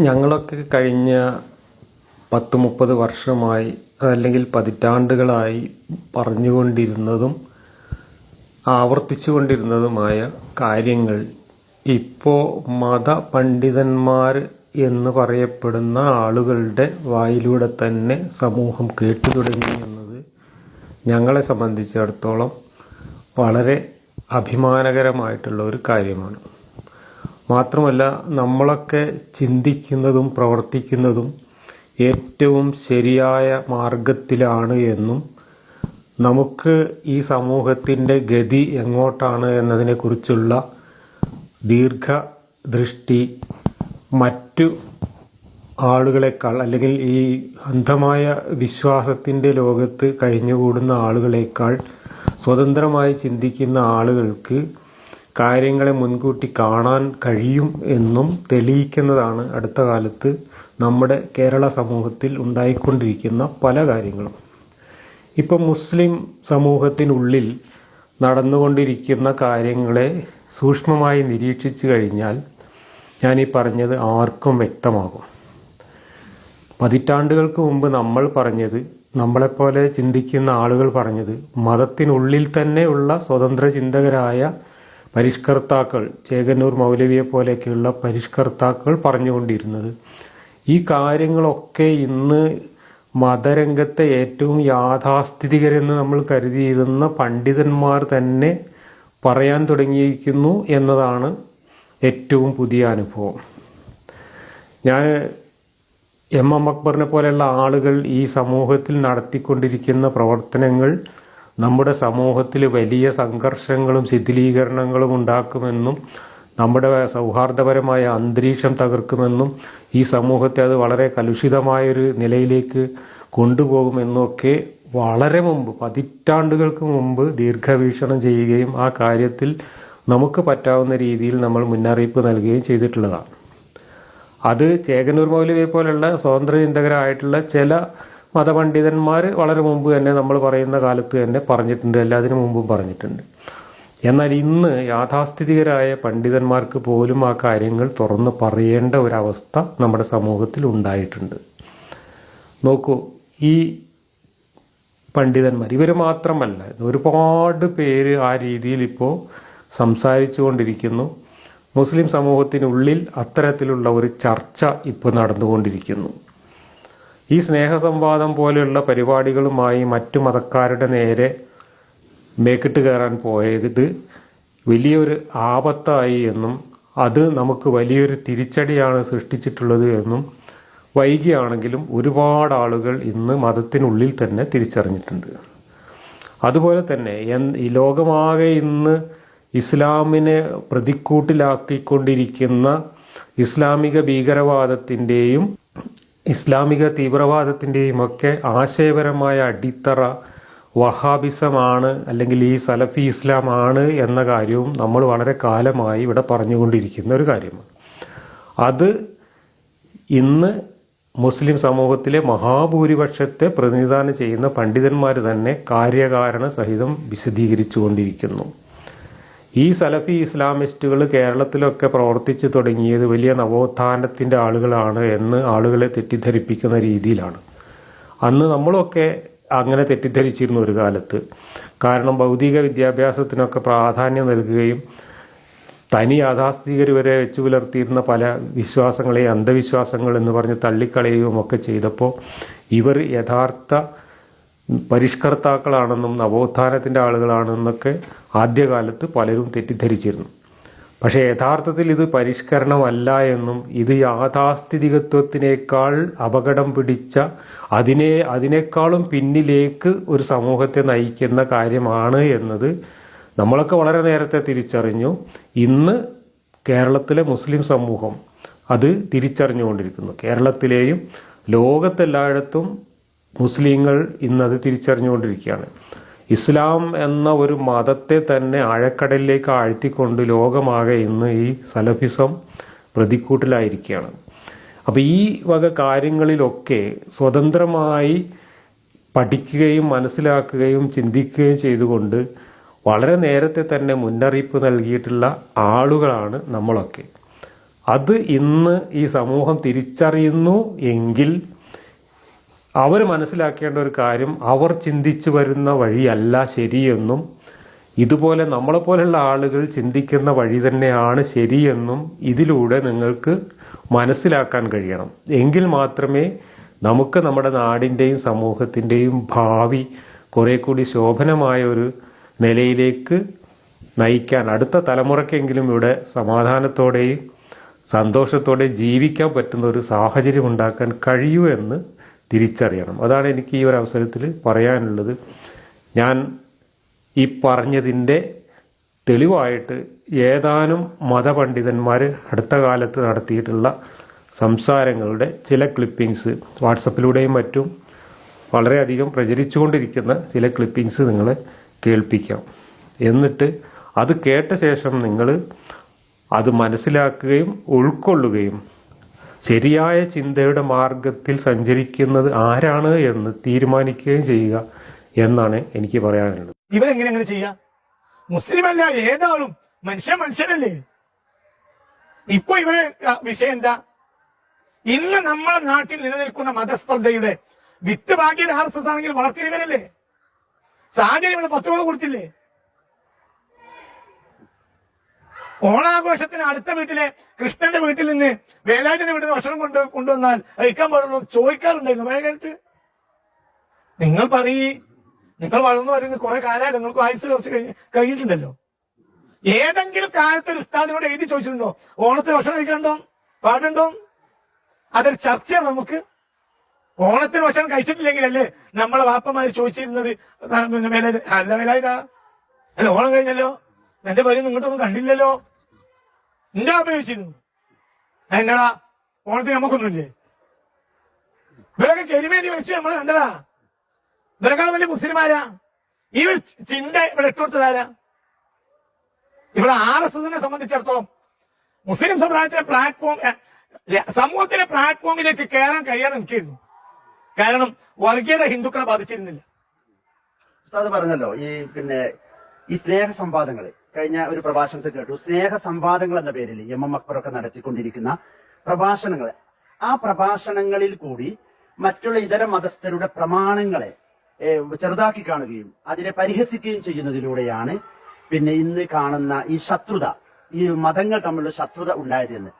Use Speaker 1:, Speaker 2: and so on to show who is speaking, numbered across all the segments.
Speaker 1: ഞങ്ങളൊക്കെ കഴിഞ്ഞ പത്ത് മുപ്പത് വർഷമായി അതല്ലെങ്കിൽ പതിറ്റാണ്ടുകളായി പറഞ്ഞുകൊണ്ടിരുന്നതും ആവർത്തിച്ചുകൊണ്ടിരുന്നതുമായ കാര്യങ്ങൾ. ഇപ്പോൾ മതപണ്ഡിതന്മാർ എന്ന് പറയപ്പെടുന്ന ആളുകളുടെ വായിലൂടെ തന്നെ സമൂഹം കേട്ടു തുടങ്ങി എന്നത് ഞങ്ങളെ സംബന്ധിച്ചിടത്തോളം വളരെ അഭിമാനകരമായിട്ടുള്ള ഒരു കാര്യമാണ്. മാത്രമല്ല നമ്മളൊക്കെ ചിന്തിക്കുന്നതും പ്രവർത്തിക്കുന്നതും ഏറ്റവും ശരിയായ മാർഗത്തിലാണ് എന്നും നമുക്ക് ഈ സമൂഹത്തിന്റെ ഗതി എങ്ങോട്ടാണ് എന്നതിനെക്കുറിച്ചുള്ള ദീർഘദൃഷ്ടി മറ്റു ആളുകളെക്കാൾ അല്ലെങ്കിൽ ഈ അന്ധമായ വിശ്വാസത്തിന്റെ ലോകത്ത് കഴിഞ്ഞുകൂടുന്ന ആളുകളെക്കാൾ സ്വതന്ത്രമായി ചിന്തിക്കുന്ന ആളുകൾക്ക് കാര്യങ്ങളെ മുൻകൂട്ടി കാണാൻ കഴിയും എന്നും തെളിയിക്കുന്നതാണ് അടുത്ത കാലത്ത് നമ്മുടെ കേരള സമൂഹത്തിൽ ഉണ്ടായിക്കൊണ്ടിരിക്കുന്ന പല കാര്യങ്ങളും. ഇപ്പം മുസ്ലിം സമൂഹത്തിനുള്ളിൽ നടന്നുകൊണ്ടിരിക്കുന്ന കാര്യങ്ങളെ സൂക്ഷ്മമായി നിരീക്ഷിച്ചു കഴിഞ്ഞാൽ ഞാൻ ഈ പറഞ്ഞത് ആർക്കും വ്യക്തമാകും. പതിറ്റാണ്ടുകൾക്ക് മുമ്പ് നമ്മൾ പറഞ്ഞത് നമ്മളെപ്പോലെ ചിന്തിക്കുന്ന ആളുകൾ പറഞ്ഞത് മതത്തിനുള്ളിൽ തന്നെയുള്ള സ്വതന്ത്ര ചിന്തകരായ പരിഷ്കർത്താക്കൾ ചേകന്നൂർ മൗലവിയെ പോലെയൊക്കെയുള്ള പരിഷ്കർത്താക്കൾ പറഞ്ഞുകൊണ്ടിരുന്നത്. ഈ കാര്യങ്ങളൊക്കെ ഇന്ന് മതരംഗത്തെ ഏറ്റവും യാഥാസ്ഥിതികരെന്ന് നമ്മൾ കരുതിയിരുന്ന പണ്ഡിതന്മാർ തന്നെ പറയാൻ തുടങ്ങിയിരിക്കുന്നു എന്നതാണ് ഏറ്റവും പുതിയ അനുഭവം. ഞാൻ എം എം അക്ബറിനെ പോലെയുള്ള ആളുകൾ ഈ സമൂഹത്തിൽ നടത്തിക്കൊണ്ടിരിക്കുന്ന പ്രവർത്തനങ്ങൾ നമ്മുടെ സമൂഹത്തിൽ വലിയ സംഘർഷങ്ങളും ശിഥിലീകരണങ്ങളും ഉണ്ടാക്കുമെന്നും നമ്മുടെ സൗഹാർദ്ദപരമായ അന്തരീക്ഷം തകർക്കുമെന്നും ഈ സമൂഹത്തെ അത് വളരെ കലുഷിതമായൊരു നിലയിലേക്ക് കൊണ്ടുപോകുമെന്നൊക്കെ വളരെ മുമ്പ് പതിറ്റാണ്ടുകൾക്ക് മുമ്പ് ദീർഘവീക്ഷണം ചെയ്യുകയും ആ കാര്യത്തിൽ നമുക്ക് പറ്റാവുന്ന രീതിയിൽ നമ്മൾ മുന്നറിയിപ്പ് നൽകുകയും ചെയ്തിട്ടുള്ളതാണ്. അത് ചേകന്നൂർ മൗലവിയെ പോലുള്ള സ്വതന്ത്ര ചിന്തകരായിട്ടുള്ള ചില മതപണ്ഡിതന്മാർ വളരെ മുമ്പ് തന്നെ നമ്മൾ പറയുന്ന കാലത്ത് തന്നെ പറഞ്ഞിട്ടുണ്ട് എല്ലാത്തിനും മുമ്പും പറഞ്ഞിട്ടുണ്ട്. എന്നാൽ ഇന്ന് യാഥാസ്ഥിതികരായ പണ്ഡിതന്മാർക്ക് പോലും ആ കാര്യങ്ങൾ തുറന്ന് പറയേണ്ട ഒരവസ്ഥ നമ്മുടെ സമൂഹത്തിൽ ഉണ്ടായിട്ടുണ്ട്. നോക്കൂ ഈ പണ്ഡിതന്മാർ ഇവർ മാത്രമല്ല ഒരുപാട് പേര് ആ രീതിയിൽ ഇപ്പോൾ സംസാരിച്ചു കൊണ്ടിരിക്കുന്നു മുസ്ലിം സമൂഹത്തിനുള്ളിൽ അത്തരത്തിലുള്ള ഒരു ചർച്ച ഇപ്പോൾ നടന്നുകൊണ്ടിരിക്കുന്നു. ഈ സ്നേഹസംവാദം പോലെയുള്ള പരിപാടികളുമായി മറ്റു മതക്കാരുടെ നേരെ മേക്കിട്ട് കയറാൻ പോയത് വലിയൊരു ആപത്തായി എന്നും അത് നമുക്ക് വലിയൊരു തിരിച്ചടിയാണ് സൃഷ്ടിച്ചിട്ടുള്ളത് എന്നും വൈകിയാണെങ്കിലും ഒരുപാട് ആളുകൾ ഇന്ന് മതത്തിനുള്ളിൽ തന്നെ തിരിച്ചറിഞ്ഞിട്ടുണ്ട്. അതുപോലെ തന്നെ ഈ ലോകമാകെ ഇന്ന് ഇസ്ലാമിനെ പ്രതിക്കൂട്ടിലാക്കിക്കൊണ്ടിരിക്കുന്ന ഇസ്ലാമിക ഭീകരവാദത്തിന്റെയും ഇസ്ലാമിക തീവ്രവാദത്തിന്റെയും ഒക്കെ ആശയപരമായ അടിത്തറ വഹാബിസമാണ് അല്ലെങ്കിൽ ഈ സലഫി ഇസ്ലാമാണ് എന്ന കാര്യവും നമ്മൾ വളരെ കാലമായി ഇവിടെ പറഞ്ഞുകൊണ്ടിരിക്കുന്ന ഒരു കാര്യമാണ്. അത് ഇന്ന് മുസ്ലിം സമൂഹത്തിലെ മഹാഭൂരിപക്ഷത്തെ പ്രതിനിധാനം ചെയ്യുന്ന പണ്ഡിതന്മാർ തന്നെ കാര്യകാരണ സഹിതം വിശദീകരിച്ചു കൊണ്ടിരിക്കുന്നു ഈ സലഫി ഇസ്ലാമിസ്റ്റുകൾ കേരളത്തിലൊക്കെ പ്രവർത്തിച്ചു തുടങ്ങിയത് വലിയ നവോത്ഥാനത്തിന്റെ ആളുകളാണ് എന്ന് ആളുകളെ തെറ്റിദ്ധരിപ്പിക്കുന്ന രീതിയിലാണ്. അന്ന് നമ്മളൊക്കെ അങ്ങനെ തെറ്റിദ്ധരിച്ചിരുന്നു ഒരു കാലത്ത്. കാരണം ഭൗതിക വിദ്യാഭ്യാസത്തിനൊക്കെ പ്രാധാന്യം നൽകുകയും തനി യാഥാസ്ഥിതികർ വരെ വെച്ചു പുലർത്തിയിരുന്ന പല വിശ്വാസങ്ങളെ അന്ധവിശ്വാസങ്ങൾ എന്ന് പറഞ്ഞ് തള്ളിക്കളയുകയും ഒക്കെ ചെയ്തപ്പോൾ ഇവർ യഥാർത്ഥ പരിഷ്കർത്താക്കളാണെന്നും നവോത്ഥാനത്തിന്റെ ആളുകളാണെന്നൊക്കെ ആദ്യകാലത്ത് പലരും തെറ്റിദ്ധരിച്ചിരുന്നു. പക്ഷേ യഥാർത്ഥത്തിൽ ഇത് പരിഷ്കരണമല്ല എന്നും ഇത് യാഥാസ്ഥിതികത്വത്തിനേക്കാൾ അപകടം പിടിച്ച അതിനെ അതിനേക്കാളും പിന്നിലേക്ക് ഒരു സമൂഹത്തെ നയിക്കുന്ന കാര്യമാണ് എന്നത് നമ്മളൊക്കെ വളരെ നേരത്തെ തിരിച്ചറിഞ്ഞു. ഇന്ന് കേരളത്തിലെ മുസ്ലിം സമൂഹം അത് തിരിച്ചറിഞ്ഞുകൊണ്ടിരിക്കുന്നു. കേരളത്തിലെയും ലോകത്തെല്ലായിടത്തും മുസ്ലിങ്ങൾ ഇന്നത് തിരിച്ചറിഞ്ഞുകൊണ്ടിരിക്കുകയാണ്. ഇസ്ലാം എന്ന ഒരു മതത്തെ തന്നെ ആഴക്കടലിലേക്ക് ആഴ്ത്തിക്കൊണ്ട് ലോകമാകെ ഇന്ന് ഈ സലഫിസം പ്രതിക്കൂട്ടിലായിരിക്കുകയാണ്. അപ്പോൾ ഈ വക കാര്യങ്ങളിലൊക്കെ സ്വതന്ത്രമായി പഠിക്കുകയും മനസ്സിലാക്കുകയും ചിന്തിക്കുകയും ചെയ്തുകൊണ്ട് വളരെ നേരത്തെ തന്നെ മുന്നറിയിപ്പ് നൽകിയിട്ടുള്ള ആളുകളാണ് നമ്മളൊക്കെ. അത് ഇന്ന് ഈ സമൂഹം തിരിച്ചറിയുന്നു എങ്കിൽ അവർ മനസ്സിലാക്കേണ്ട ഒരു കാര്യം അവർ ചിന്തിച്ചു വരുന്ന വഴിയല്ല ശരിയെന്നും ഇതുപോലെ നമ്മളെപ്പോലെയുള്ള ആളുകൾ ചിന്തിക്കുന്ന വഴി തന്നെയാണ് ശരിയെന്നും ഇതിലൂടെ നിങ്ങൾക്ക് മനസ്സിലാക്കാൻ കഴിയണം. എങ്കിൽ മാത്രമേ നമുക്ക് നമ്മുടെ നാടിന്റെയും സമൂഹത്തിന്റെയും ഭാവി കുറെ കൂടി ശോഭനമായ ഒരു നിലയിലേക്ക് നയിക്കാൻ അടുത്ത തലമുറയ്ക്കെങ്കിലും ഇവിടെ സമാധാനത്തോടെയും സന്തോഷത്തോടെ ജീവിക്കാൻ പറ്റുന്ന ഒരു സാഹചര്യം ഉണ്ടാക്കാൻ കഴിയൂ എന്ന് തിരിച്ചറിയണം. അതാണ് എനിക്ക് ഈ ഒരു അവസരത്തിൽ പറയാനുള്ളത്. ഞാൻ ഈ പറഞ്ഞതിന്റെ തെളിവായിട്ട് ഏതാനും മതപണ്ഡിതന്മാർ അടുത്ത കാലത്ത് നടത്തിയിട്ടുള്ള സംസാരങ്ങളുടെ ചില ക്ലിപ്പിങ്സ് വാട്സപ്പിലൂടെയും മറ്റും വളരെയധികം പ്രചരിച്ചുകൊണ്ടിരിക്കുന്ന ചില ക്ലിപ്പിങ്സ് നിങ്ങളെ കേൾപ്പിക്കാം. എന്നിട്ട് അത് കേട്ട ശേഷം നിങ്ങൾ അത് മനസ്സിലാക്കുകയും ഉൾക്കൊള്ളുകയും ശരിയായ ചിന്തയുടെ മാർഗത്തിൽ സഞ്ചരിക്കുന്നത് ആരാണ് എന്ന് തീരുമാനിക്കുകയും ചെയ്യുക എന്നാണ് എനിക്ക് പറയാനുള്ളത്.
Speaker 2: ഇവരെങ്ങനെ അങ്ങനെ ചെയ്യാം? മുസ്ലിം അല്ല ഏതാളും മനുഷ്യ മനുഷ്യനല്ലേ? ഇപ്പൊ ഇവരെ വിഷയം എന്താ? ഇന്ന് നമ്മുടെ നാട്ടിൽ നിലനിൽക്കുന്ന മതസ്പർദ്ധയുടെ വിത്ത് ഭാഗ്യത് ആണെങ്കിൽ വളർത്തിയവരല്ലേ? സാഹചര്യം ഇവിടെ കൊടുത്തില്ലേ? ഓണാഘോഷത്തിന് അടുത്ത വീട്ടിലെ കൃഷ്ണന്റെ വീട്ടിൽ നിന്ന് വേലാജിന്റെ വീട്ടിൽ നിന്ന് ഭക്ഷണം കൊണ്ട് കൊണ്ടുവന്നാൽ കഴിക്കാൻ പാടുള്ളൂ ചോദിക്കാറുണ്ടായിരുന്നു. വേഗത്ത് നിങ്ങൾ പറയ് നിങ്ങൾ വളർന്നു വരുന്ന കുറെ കാലമായി നിങ്ങൾക്ക് ആയുസ് കുറച്ച് കഴിഞ്ഞിട്ടുണ്ടല്ലോ. ഏതെങ്കിലും കാലത്ത് ഒരു ഉസ്താദിനോട് എഴുതി ചോദിച്ചിട്ടുണ്ടോ? ഓണത്തിന് ഭക്ഷണം കഴിക്കണ്ടോ പാടുണ്ടോ? അതൊരു ചർച്ചയാണ് നമുക്ക്. ഓണത്തിന് ഭക്ഷണം കഴിച്ചിട്ടില്ലെങ്കിലല്ലേ നമ്മളെ വാപ്പമാര് ചോദിച്ചിരുന്നത് അല്ല വേലായിരാ അല്ല ഓണം കഴിഞ്ഞല്ലോ? എന്റെ പേര് നിങ്ങോട്ടൊന്നും കണ്ടില്ലല്ലോ? എന്റെ ഉപയോഗിച്ചിരുന്നു എന്നടാ ഓണത്തിന് നമുക്കൊന്നുമില്ലേ? ഇവരൊക്കെ കരിമേരി വെച്ച് നമ്മൾ കണ്ടതാ ഇവരെക്കാൾ വലിയ മുസ്ലിമാരാ. ഈ ചിന്ത ഇവിടെ ഇട്ടുകൊടുത്തതാരാ ഇവിടെ ആർ എസ് എസിനെ സംബന്ധിച്ചിടത്തോളം മുസ്ലിം സമുദായത്തിലെ പ്ലാറ്റ്ഫോം സമൂഹത്തിലെ പ്ലാറ്റ്ഫോമിലേക്ക് കയറാൻ കഴിയാതെ നിൽക്കുന്നു കാരണം വർഗീയത ഹിന്ദുക്കളെ ബാധിച്ചിരുന്നില്ല.
Speaker 3: ഉസ്താദ് പറഞ്ഞല്ലോ ഈ പിന്നെ ഈ സ്നേഹ സംവാദങ്ങൾ കഴിഞ്ഞ ഒരു പ്രഭാഷണത്തിൽ കേട്ടു. സ്നേഹ സംവാദങ്ങൾ എന്ന പേരിൽ എം എം അക്ബറൊക്കെ നടത്തിക്കൊണ്ടിരിക്കുന്ന പ്രഭാഷണങ്ങൾ. ആ പ്രഭാഷണങ്ങളിൽ കൂടി മറ്റുള്ള ഇതര മതസ്ഥരുടെ പ്രമാണങ്ങളെ ചെറുതാക്കി കാണുകയും അതിനെ പരിഹസിക്കുകയും ചെയ്യുന്നതിലൂടെയാണ് പിന്നെ ഇന്ന് കാണുന്ന ഈ ശത്രുത ഈ മതങ്ങൾ തമ്മിലുള്ള ശത്രുത ഉണ്ടായത് എന്ന്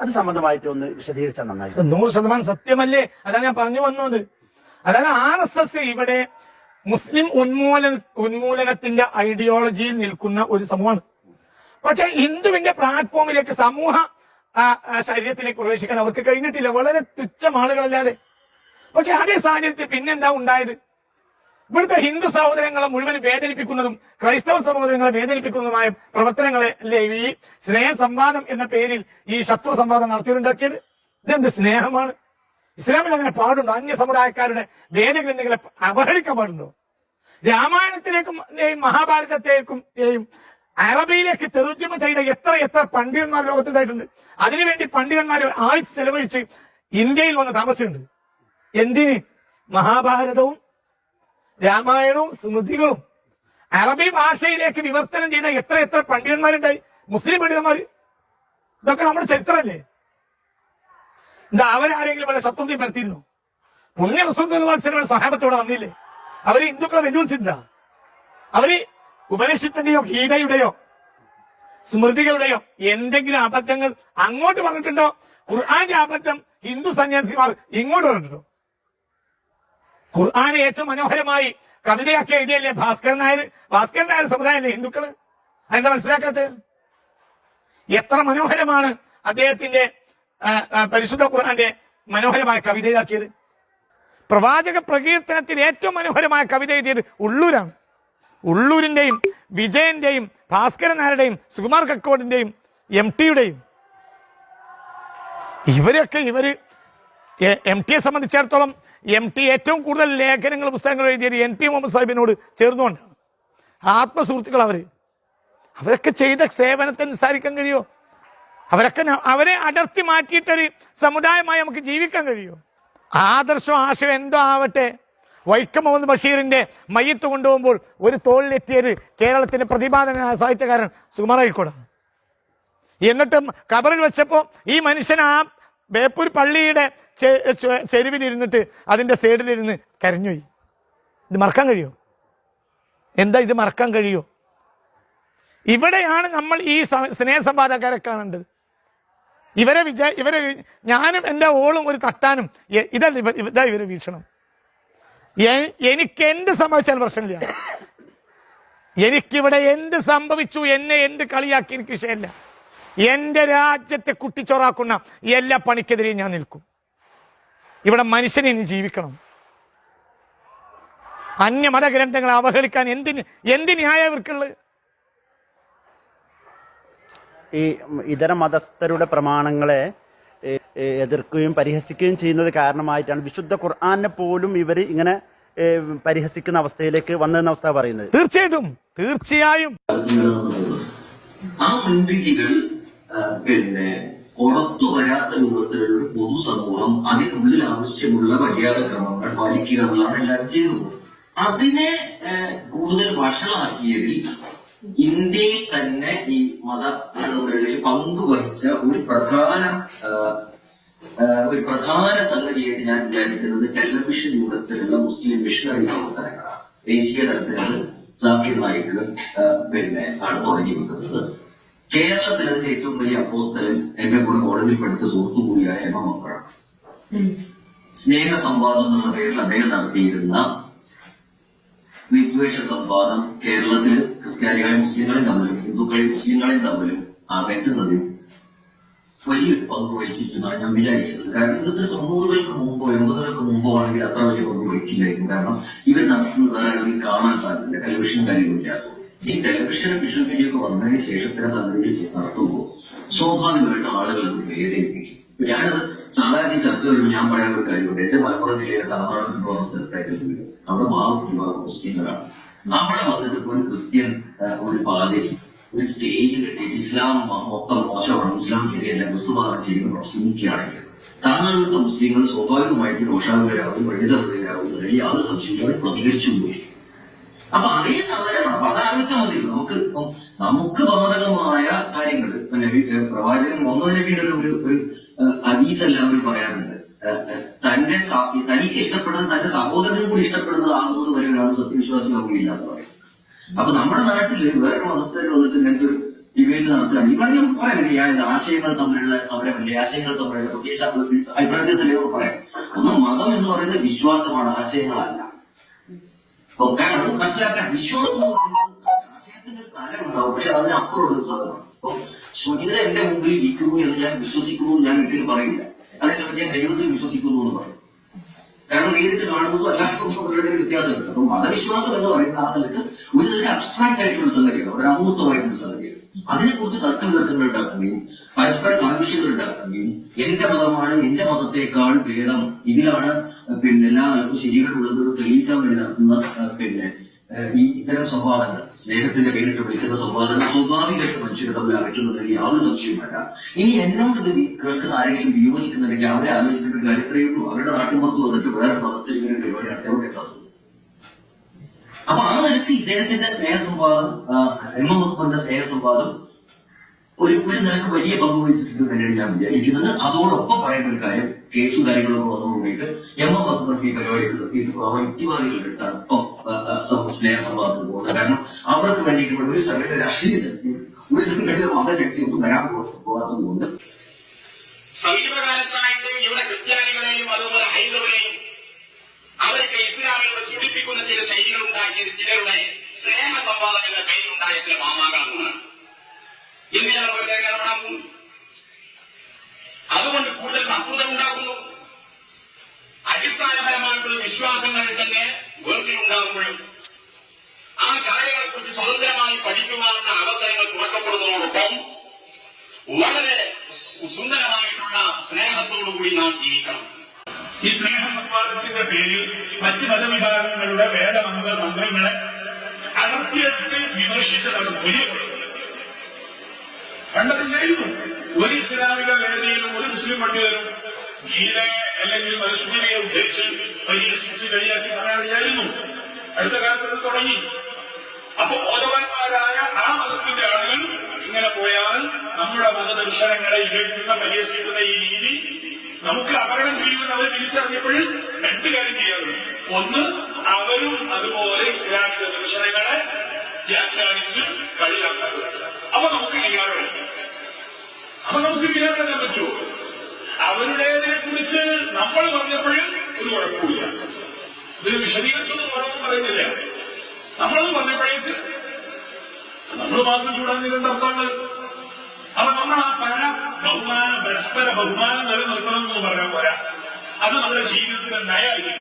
Speaker 3: അത് സംബന്ധമായിട്ട് ഒന്ന് വിശദീകരിച്ചാൽ നന്നായി.
Speaker 2: നൂറ് ശതമാനം സത്യമല്ലേ? അതാണ് ഞാൻ പറഞ്ഞു വന്നത്. അതായത് ആർ എസ് എസ് ഇവിടെ മുസ്ലിം ഉന്മൂല ഉന്മൂലനത്തിന്റെ ഐഡിയോളജിയിൽ നിൽക്കുന്ന ഒരു സമൂഹമാണ്. പക്ഷെ ഹിന്ദുവിന്റെ പ്ലാറ്റ്ഫോമിലേക്ക് സമൂഹ ശരീരത്തിലേക്ക് പ്രവേശിക്കാൻ അവർക്ക് കഴിഞ്ഞിട്ടില്ല. വളരെ തുച്ഛം ആളുകളല്ലാതെ. പക്ഷെ അതേ സാഹചര്യത്തിൽ പിന്നെന്താ ഉണ്ടായത്? ഇവിടുത്തെ ഹിന്ദു സഹോദരങ്ങളെ മുഴുവൻ വേദനിപ്പിക്കുന്നതും ക്രൈസ്തവ സഹോദരങ്ങളെ വേദനിപ്പിക്കുന്നതുമായ പ്രവർത്തനങ്ങളെ അല്ലേ ഈ സ്നേഹ സംവാദം എന്ന പേരിൽ ഈ ശത്രു സംവാദം നടത്തിയിട്ടുണ്ടാക്കിയത്? ഇതെന്ത് സ്നേഹമാണ്? ഇസ്ലാമിൽ അങ്ങനെ പാടുണ്ടോ? അന്യ സമുദായക്കാരുടെ വേദഗ്രന്ഥങ്ങളെ അവഹേളിക്കാൻ പാടുണ്ടോ? രാമായണത്തിലേക്കും മഹാഭാരതത്തേക്കും അറബിയിലേക്ക് തെറുജമ ചെയ്ത എത്ര എത്ര പണ്ഡിതന്മാർ ലോകത്തുണ്ടായിട്ടുണ്ട്. അതിനുവേണ്ടി പണ്ഡിതന്മാർ ആഴ്ച ചെലവഴിച്ച് ഇന്ത്യയിൽ വന്ന താമസിച്ചിട്ടുണ്ട്. എന്തിന്? മഹാഭാരതവും രാമായണവും സ്മൃതികളും അറബി ഭാഷയിലേക്ക് വിവർത്തനം ചെയ്ത എത്ര എത്ര പണ്ഡിതന്മാരുണ്ടായി? മുസ്ലിം പണ്ഡിതന്മാർ ഇതൊക്കെ നമ്മുടെ ചരിത്രമല്ലേ? എന്താ അവരാരെങ്കിലും വളരെ ശത്രുതി പരത്തിയിരുന്നു പുണ്യ റസൂൽ സഹാബത്തോടെ വന്നില്ലേ? അവർ ഹിന്ദുക്കളെ വെല്ലുവിളിച്ചിട്ടില്ല അവർ ഉപനിഷത്തിന്റെയോ ഗീതയുടെയോ സ്മൃതികളുടെയോ എന്തെങ്കിലും അബദ്ധങ്ങൾ അങ്ങോട്ട് പറഞ്ഞിട്ടുണ്ടോ? ഖുർആന്റെ അബദ്ധം ഹിന്ദു സന്യാസിമാർ ഇങ്ങോട്ട് പറഞ്ഞിട്ടുണ്ടോ? ഖുർആാനെ ഏറ്റവും മനോഹരമായി കവിതയാക്കി എഴുതിയല്ലേ ഭാസ്കരൻ നായർ? ഭാസ്കരൻ നായർ സമുദായമല്ലേ ഹിന്ദുക്കൾ? അതെന്താ മനസ്സിലാക്കാത്തത്? എത്ര മനോഹരമാണ് അദ്ദേഹത്തിന്റെ പരിശുദ്ധ ഖുർആന്റെ മനോഹരമായ കവിതയാക്കിയത്. പ്രവാചക പ്രകീർത്തനത്തിൽ ഏറ്റവും മനോഹരമായ കവിത എഴുതിയത് ഉള്ളൂരാണ്. ഉള്ളൂരിന്റെയും വിജയന്റെയും ഭാസ്കരൻ നായരുടെയും സുകുമാർ കക്കോടിന്റെയും എം ടിയുടെയും ഇവരൊക്കെ ഇവർ എ- ടിയെ സംബന്ധിച്ചിടത്തോളം എം ടി ഏറ്റവും കൂടുതൽ ലേഖനങ്ങൾ പുസ്തകങ്ങൾ എഴുതിയത് എൻ പി മുഹമ്മദ് സാഹിബിനോട് ചേർന്നുകൊണ്ടാണ്. ആത്മസുഹൃത്തുക്കൾ അവർ അവരൊക്കെ ചെയ്ത സേവനത്തെ നിസ്സാരിക്കാൻ കഴിയുമോ? അവരൊക്കെ അവരെ അടർത്തി മാറ്റിയിട്ടൊരു സമുദായമായി നമുക്ക് ജീവിക്കാൻ കഴിയോ ആദർശം ആശയം എന്തോ ആവട്ടെ വൈക്കം മുഹമ്മദ് ബഷീറിന്റെ മയ്യത്ത് കൊണ്ടുപോകുമ്പോൾ ഒരു തോളിലെത്തിയത് കേരളത്തിന്റെ പ്രതിപാദന സാഹിത്യകാരൻ സുകുമാർ എന്നിട്ടും കബറിൽ വെച്ചപ്പോൾ ഈ മനുഷ്യൻ ആ ബേപ്പൂർ പള്ളിയുടെ ചെരുവിലിരുന്നിട്ട് അതിന്റെ സൈഡിലിരുന്ന് കരഞ്ഞുപോയി ഇത് മറക്കാൻ കഴിയോ? എന്താ ഇത് മറക്കാൻ കഴിയോ? ഇവിടെയാണ് നമ്മൾ ഈ സ- സ്നേഹസംവാദക്കാരെ കാണേണ്ടത്. ഇവരെ വിജയ ഇവരെ ഞാനും എന്റെ ഓളും ഒരു തട്ടാനും ഇതല്ല ഇവ ഇതാ ഇവരെ വീക്ഷണം. എനിക്ക് എന്ത് സംഭവിച്ചാൽ പ്രശ്നമില്ല. എനിക്കിവിടെ എന്ത് സംഭവിച്ചു എന്നെ എന്ത് കളിയാക്കി എനിക്ക് വിഷയമല്ല. എന്റെ രാജ്യത്തെ കുട്ടിച്ചോറാക്കുന്ന എല്ലാ പണിക്കെതിരെയും ഞാൻ നിൽക്കും. ഇവിടെ മനുഷ്യനെ ഇനി ജീവിക്കണം. അന്യമത ഗ്രന്ഥങ്ങളെ അവഹേളിക്കാൻ എന്തിന് എന്ത് ന്യായ ഇവർക്കുള്ളത്
Speaker 3: ഈ ഇതര മതസ്ഥരുടെ പ്രമാണങ്ങളെ എതിർക്കുകയും പരിഹസിക്കുകയും ചെയ്യുന്നത് കാരണമായിട്ടാണ് വിശുദ്ധ ഖുർആാനെ പോലും ഇവർ ഇങ്ങനെ പരിഹസിക്കുന്ന അവസ്ഥയിലേക്ക് വന്നതെന്ന അവസ്ഥ പറയുന്നത്.
Speaker 2: തീർച്ചയായിട്ടും തീർച്ചയായും.
Speaker 4: ആ പെൺകുട്ടികൾ പിന്നെ പുറത്തു വരാത്ത രൂപത്തിലുള്ള ഒരു പൊതുസമൂഹം അതിനുള്ളിൽ ആവശ്യമുള്ള മര്യാദക്രമങ്ങൾ പാലിക്കുക എന്നുള്ളതാണ് എല്ലാവരും ചെയ്തത് അതിനെ കൂടുതൽ വഷളാക്കിയതിൽ ഇന്ത്യയിൽ തന്നെ ഈ മത ഇടപെടലിൽ പങ്കുവഹിച്ച ഒരു പ്രധാന ഒരു പ്രധാന സംഗതിയായിട്ട് ഞാൻ വിചാരിക്കുന്നത് ടെലിവിഷൻ യുഗത്തിലുള്ള മുസ്ലിം മിഷണറി പ്രവർത്തനങ്ങളാണ്. ദേശീയ തലത്തിലുള്ള സാക്കിർ നായിക്ക് പിന്നെ ആണ് തുടങ്ങി വെക്കുന്നത് കേരളത്തിൽ അതിന്റെ ഏറ്റവും വലിയ അപ്പോസ്തലൻ എന്റെ കൂടെ കോളേജിൽ പഠിച്ച സുഹൃത്തു കൂടിയായ എമ്മ മക്കളാണ് സ്നേഹ സംവാദം എന്നുള്ള പേരിൽ അദ്ദേഹം നടത്തിയിരുന്ന വിദ്വേഷ സംവാദം കേരളത്തിൽ ക്രിസ്ത്യാനികളെയും മുസ്ലിങ്ങളെയും തമ്മിലും ഹിന്ദുക്കളെയും മുസ്ലിങ്ങളെയും തമ്മിലും അകറ്റുന്നതിൽ വലിയൊരു പങ്ക് വഹിച്ചിരിക്കുന്നതാണ് ഞാൻ വിചാരിക്കുന്നത്. കാരണം ഇതിന് തൊണ്ണൂറുകൾക്ക് മുമ്പോ എൺപതുകൾക്ക് മുമ്പോ ആണെങ്കിൽ അത്ര വലിയ പങ്ക് വഹിക്കില്ലായിരുന്നു. കാരണം ഇവർ നടത്തുന്നത് ആരെങ്കിൽ കാണാൻ സാധിക്കില്ല ടെലിവിഷൻ കാര്യമില്ലാത്തത് ഈ ടെലിവിഷനും വിഷ്വൽ മീഡിയ ഒക്കെ വന്നതിന് ശേഷം ഇത്തരം സംഗതികൾ നടത്തുമ്പോൾ സ്വാഭാവികമായിട്ടും ആളുകൾ അത് വേദനിപ്പിക്കും. ഞാനത് സാധാരണ ചർച്ച വരുമ്പോൾ ഞാൻ പറയാൻ ഒരു കാര്യമുണ്ട്. എന്റെ മലപ്പുറം ജില്ലയിലെ തമിഴ്നാട് സ്ഥലത്തായിട്ട് അവിടെ മാറും വിഭാഗം മുസ്ലിങ്ങളാണ്. അവിടെ വന്നിട്ട് ഒരു ക്രിസ്ത്യൻ ഒരു പാതിരി ഒരു സ്റ്റേജ് കെട്ടിയിട്ട് ഇസ്ലാം മൊത്തം മോശമാണ്. ഇസ്ലാം ശരിയല്ല. ക്രിസ്തുമാർ ചെയ്യുന്ന പ്രസംഗിക്കുകയാണെങ്കിൽ താങ്കളുടെ മുസ്ലിങ്ങൾ സ്വാഭാവികമായിട്ട് രോഷാകുലരാകും പണ്ഡിതരാകും യാതൊരു സംശയങ്ങളും പ്രതികരിച്ചു പോയി. അപ്പൊ അതേ സമയമാണ് അപ്പൊ അതാലോചിച്ചാൽ മതി. നമുക്ക് നമുക്ക് ബാധകമായ കാര്യങ്ങൾ പ്രവാചകൻ മുഹമ്മദ് നബിയുടെ ഒരു ഒരു ഒരു എല്ലാവരും പറയാറുണ്ട്. തന്റെ തനിക്ക് ഇഷ്ടപ്പെടുന്നത് തന്റെ സഹോദരനും കൂടി ഇഷ്ടപ്പെടുന്നതാകുന്നത് വരെ ഒരാൾ സത്യവിശ്വാസിയാവുകയില്ല എന്ന് പറയും അപ്പൊ നമ്മുടെ നാട്ടിൽ വേറെ മതസ്ഥർ വന്നിട്ട് ഇങ്ങനത്തെ ഒരു ഡിബേറ്റ് നടത്തുകയാണ് ഇവിടെ ഞാൻ പറയാം ഈ ആശയങ്ങൾ തമ്മിലുള്ള സമരമല്ലേ ആശയങ്ങൾ തമ്മിലുള്ള പ്രത്യേകിച്ച് അഭിപ്രായ പറയാം. ഒന്ന് മതം എന്ന് പറയുന്നത് വിശ്വാസമാണ് ആശയങ്ങളല്ല. മനസ്സിലാക്കാൻ വിശ്വാസം എന്ന് പറയുന്നത് ആശയത്തിന് ഒരു തലമുണ്ടാവും പക്ഷെ അതിനപ്പുറമുള്ള സാധനമാണ് അപ്പൊ സുനിത എന്റെ മുമ്പിൽ ഇരിക്കുന്നു എന്ന് ഞാൻ വിശ്വസിക്കുന്നു ഞാൻ ഒരിക്കലും പറയില്ല. അതേസമയം ഞാൻ ദൈവത്തിൽ വിശ്വസിക്കുന്നു എന്ന് പറയും. കാരണം നേരിട്ട് കാണുന്നതും അല്ലാത്തതും ഒരു വ്യത്യാസമുണ്ട്. അപ്പൊ മതവിശ്വാസം എന്ന് പറയുന്ന ആളുകൾക്ക് ഒരു തരം അബ്സ്ട്രാക്ട് ആയിട്ടുള്ള സംഗതിയാണ് ഒരു അമൂർത്തമായിട്ടുള്ള സംഗതിയാണ്. അതിനെക്കുറിച്ച് തർക്കം തർക്കങ്ങൾ ഉണ്ടാക്കുകയും പരസ്പര ആവശ്യങ്ങൾ ഉണ്ടാക്കുകയും എന്റെ മതമാണ് എന്റെ മതത്തെക്കാൾ ഭേദം ഇതിലാണ് പിന്നെ എല്ലാ ശരികളുള്ളത് തെളിയിക്കാൻ വേണ്ടി നടത്തുന്ന പിന്നെ ഈ ഇത്തരം സംവാദങ്ങൾ സ്നേഹത്തിന്റെ പേരിട്ട് വിളിക്കുന്ന സംവാദങ്ങൾ സ്വാഭാവികമായിട്ട് മനുഷ്യരെ തമ്മിൽ അകറ്റുന്നുണ്ടെങ്കിൽ യാതൊരു സംശയവും ഇനി എന്നോട് ഇത് കേൾക്കുന്ന ആരെങ്കിലും വിയോജിക്കുന്നുണ്ടെങ്കിൽ അവരെ ആലോചിക്കേണ്ട കാര്യം ഇത്രയേ ഉള്ളൂ. അവരുടെ നാട്ടിൻപുറത്ത് വന്നിട്ട് വേറെ ഒരു പരിപാടി നടത്തി അവിടെ എത്താറുള്ളൂ അപ്പൊ ആ നിലയ്ക്ക് ഇദ്ദേഹത്തിന്റെ സ്നേഹ സംവാദം എം എം മുഹമ്മദിന്റെ സ്നേഹസംവാദം ഒരു ഒരു നിലയ്ക്ക് വലിയ പങ്ക് വഹിച്ചിട്ടുണ്ട് തന്നെയാണ് ഞാൻ വിചാരിക്കുന്നത്. അതോടൊപ്പം പറയേണ്ട ഒരു കാര്യം കേസും കാര്യങ്ങളൊക്കെ വന്നു കൂടിയിട്ട് എം എം മുഹമ്മദ് ഈ പരിപാടിയൊക്കെ നിർത്തിയിട്ട് അവൻ യുക്തിവാദികളുടെ അടുത്താണ് ഇപ്പം ആ, ആ, സം- സ്നേഹസംവാദത്തിന് പോകുന്നത്. കാരണം അവർക്ക് വേണ്ടിയിട്ട് ഒരു സംഘടന രാഷ്ട്രീയ ഒരു സംഘടിത മതശക്തി ഒന്നും വരാൻ പോകാത്തതുകൊണ്ട്
Speaker 5: സമീപകാലത്തായിട്ട് ഇവിടെ ക്രിസ്ത്യാനികളെയും അതുപോലെ ഹൈന്ദവരെയും അവർക്ക് ഇസ്ലാമിനോട് ചുടിപ്പിക്കുന്ന ചില ശൈലികൾ ഉണ്ടാക്കിയത് ചിലരുടെ സ്നേഹ സംവാദം എന്ന പേരിലുണ്ടായ ചില മാമാകളങ്ങളാണ് എന്തിനാണ് വെറുതെ കാരണമാകുന്നു അതുകൊണ്ട് കൂടുതൽ സൗഹൃദം ഉണ്ടാകുന്നു. അടിസ്ഥാനപരമായിട്ടുള്ള വിശ്വാസങ്ങളിൽ തന്നെ വേർതിരുണ്ടാകുമ്പോഴും ആ കാര്യങ്ങളെക്കുറിച്ച് സ്വതന്ത്രമായി പഠിക്കുവാനുള്ള അവസരങ്ങൾ തുറക്കപ്പെടുന്നതോടൊപ്പം വളരെ സുന്ദരമായിട്ടുള്ള സ്നേഹത്തോടുകൂടി നാം ജീവിക്കണം.
Speaker 6: ഈ സ്നേഹസംവാദത്തിന്റെ പേരിൽ മറ്റ് മതവിഭാഗങ്ങളുടെ മന്ത്രങ്ങളെ അടർത്തിയെടുത്ത് വിമർശിച്ചതാണ് വലിയ കുഴപ്പം. പണ്ടതില്ലായിരുന്നു ഒരു ഇസ്ലാമിക വേദിയിലും ഒരു മുസ്ലിം പണ്ഡിതരും ഗീതയെ അല്ലെങ്കിൽ മനുസ്മൃതിയെ ഉദ്ധരിച്ച് പരിഹസിച്ച് കളിയാക്കി പറയാറില്ലായിരുന്നു അടുത്ത കാലത്ത് അത് തുടങ്ങി. അപ്പൊ ബോധവാന്മാരായ ആ മതത്തിന്റെ ആളുകൾ ഇങ്ങനെ പോയാൽ നമ്മുടെ മതദർശനങ്ങളെ പരിഹസിക്കുന്ന ഈ രീതി നമുക്ക് അപകടം ചെയ്യുമെന്ന് അവർ തിരിച്ചറിഞ്ഞപ്പോൾ രണ്ട് കാര്യം ചെയ്യാറുണ്ട്. ഒന്ന് അവരും അതുപോലെ ഇസ്ലാമിക ദർശനങ്ങളെ വ്യാഖ്യാനിച്ച് കളിയാക്കുന്നത് അപ്പൊ നമുക്ക് ചെയ്യാറുണ്ട് അപ്പൊ നമുക്ക് ചെയ്യാൻ പറ്റുമോ അവരുടേതിനെ കുറിച്ച് നമ്മൾ പറഞ്ഞപ്പോഴും ഒരു കുഴപ്പമില്ല ഇതിന് വിശദീകരിച്ചൊന്നും പറയാൻ പറയുന്നില്ല. നമ്മൾ പറഞ്ഞപ്പോഴേക്ക് നമ്മൾ മാത്രം ഇതിന്റെ അർത്ഥങ്ങൾ അപ്പൊ നമ്മൾ ആ പല ബഹുമാനം പരസ്പര ബഹുമാനം നിലനിർത്തണം എന്ന് പറഞ്ഞാൽ പോരാ. അത് നമ്മുടെ ജീവിതത്തിന്റെ നയായിരിക്കും